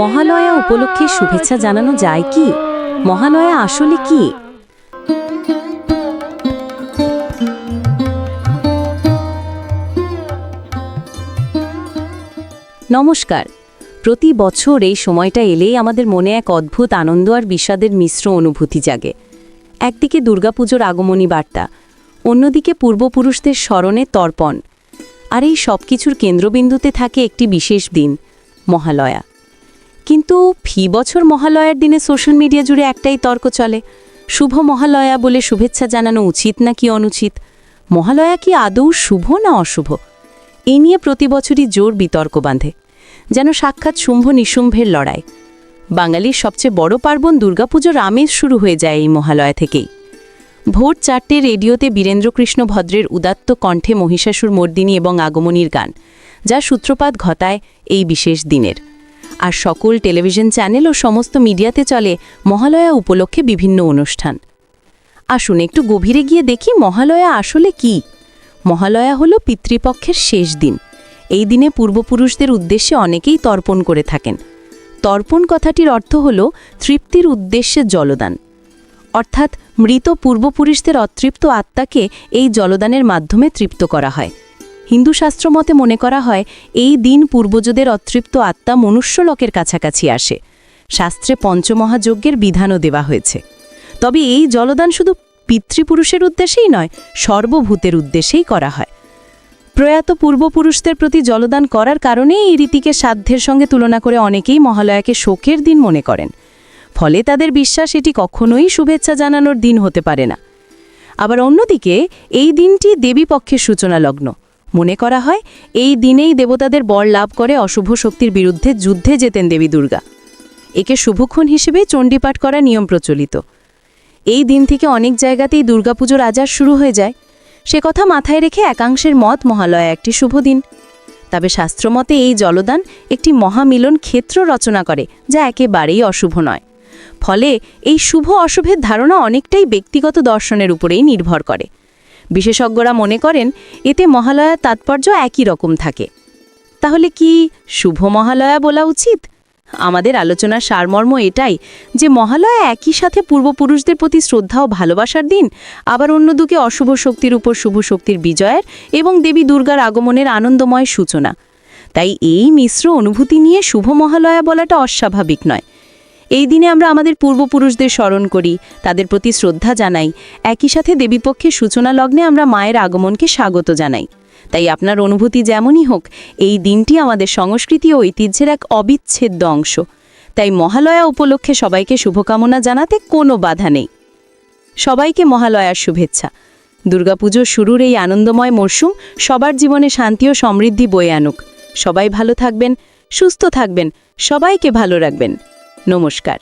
মহালয়া উপলক্ষে শুভেচ্ছা জানানো যায় কি? মহালয়া আসলে কি? নমস্কার। প্রতি বছর এই সময়টা এলেই আমাদের মনে এক অদ্ভুত আনন্দ আর বিষাদের মিশ্র অনুভূতি জাগে। একদিকে দুর্গাপুজোর আগমনী বার্তা, অন্যদিকে পূর্বপুরুষদের স্মরণে তর্পণ। আর এই সব কিছুর কেন্দ্রবিন্দুতে থাকে একটি বিশেষ দিন, মহালয়া। কিন্তু ফি বছর মহালয়ার দিনে সোশ্যাল মিডিয়া জুড়ে একটাই তর্ক চলে। শুভ মহালয়া বলে শুভেচ্ছা জানানো উচিত নাকি অনুচিত? মহালয়া কি আদৌ শুভ না অশুভ? এ নিয়ে প্রতি বছরই জোর বিতর্ক বাঁধে, যেন সাক্ষাৎ শুম্ভ নিশুম্ভের লড়াই। বাঙালির সবচেয়ে বড় পার্বণ দুর্গাপুজোর আমেজ শুরু হয়ে যায় এই মহালয়া থেকেই। ভোর চারটে রেডিওতে বীরেন্দ্রকৃষ্ণ ভদ্রের উদাত্ত কণ্ঠে মহিষাসুর মর্দিনী এবং আগমনীর গান, যা সূত্রপাত ঘটায় এই বিশেষ দিনের। আর সকল টেলিভিশন চ্যানেল ও সমস্ত মিডিয়াতে চলে মহালয়া উপলক্ষে বিভিন্ন অনুষ্ঠান। আসুন একটু গভীরে গিয়ে দেখি মহালয়া আসলে কি। মহালয়া হল পিতৃপক্ষের শেষ দিন। এই দিনে পূর্বপুরুষদের উদ্দেশ্যে অনেকেই তর্পণ করে থাকেন। তর্পণ কথাটির অর্থ হল তৃপ্তির উদ্দেশ্যে জলদান। অর্থাৎ মৃত পূর্বপুরুষদের অতৃপ্ত আত্মাকে এই জলদানের মাধ্যমে তৃপ্ত করা হয়। হিন্দু শাস্ত্র মতে মনে করা হয়, এই দিন পূর্বজদের অতৃপ্ত আত্মা মনুষ্যলোকের কাছাকাছি আসে। শাস্ত্রে পঞ্চমহাযজ্ঞের বিধানও দেওয়া হয়েছে। তবে এই জলদান শুধু পিতৃপুরুষের উদ্দেশ্যেই নয়, সর্বভূতের উদ্দেশ্যেই করা হয়। প্রয়াত পূর্বপুরুষদের প্রতি জলদান করার কারণে এই রীতিকে সাধ্যের সঙ্গে তুলনা করে অনেকেই মহালয়াকে শোকের দিন মনে করেন। ফলে তাদের বিশ্বাস এটি কখনোই শুভেচ্ছা জানানোর দিন হতে পারে না। আবার অন্যদিকে, এই দিনটি দেবীপক্ষের সূচনা লগ্ন মনে করা হয়, এই দিনেই দেবতাদের বর লাভ করে অশুভ শক্তির বিরুদ্ধে যুদ্ধে যেতেন দেবী দুর্গা। একে শুভক্ষণ হিসেবে চণ্ডীপাঠ করা নিয়ম প্রচলিত। এই দিন থেকে অনেক জায়গাতেই দুর্গাপুজোর আজার শুরু হয়ে যায়। সে কথা মাথায় রেখে একাংশের মত মহালয়া একটি শুভ দিন। তবে শাস্ত্রমতে এই জলদান একটি মহামিলন ক্ষেত্র রচনা করে, যা একেবারেই অশুভ নয়। ফলে এই শুভ অশুভের ধারণা অনেকটাই ব্যক্তিগত দর্শনের উপরেই নির্ভর করে। বিশেষজ্ঞরা মনে করেন, এতে মহালয়ার তাৎপর্য একই রকম থাকে। তাহলে কি শুভ মহালয়া বলা উচিত? আমাদের আলোচনার সারমর্ম এটাই যে মহালয়া একই সাথে পূর্বপুরুষদের প্রতি শ্রদ্ধা ও ভালোবাসার দিন, আবার অন্যদিকে অশুভ শক্তির উপর শুভ শক্তির বিজয়ের এবং দেবী দুর্গার আগমনের আনন্দময় সূচনা। তাই এই মিশ্র অনুভূতি নিয়ে শুভ মহালয়া বলাটা অস্বাভাবিক নয়। এই দিনে আমরা আমাদের পূর্বপুরুষদের স্মরণ করি, তাদের প্রতি শ্রদ্ধা জানাই। একই সাথে দেবীপক্ষের সূচনা লগ্নে আমরা মায়ের আগমনকে স্বাগত জানাই। তাই আপনার অনুভূতি যেমনই হোক, এই দিনটি আমাদের সংস্কৃতি ও ঐতিহ্যের এক অবিচ্ছেদ্য অংশ। তাই মহালয়া উপলক্ষে সবাইকে শুভকামনা জানাতে কোনো বাধা নেই। সবাইকে মহালয়ার শুভেচ্ছা। দুর্গাপুজোর শুরুর এই আনন্দময় মরশুম সবার জীবনে শান্তি ও সমৃদ্ধি বয়ে আনুক। সবাই ভালো থাকবেন, সুস্থ থাকবেন, সবাইকে ভালো রাখবেন। নমস্কার।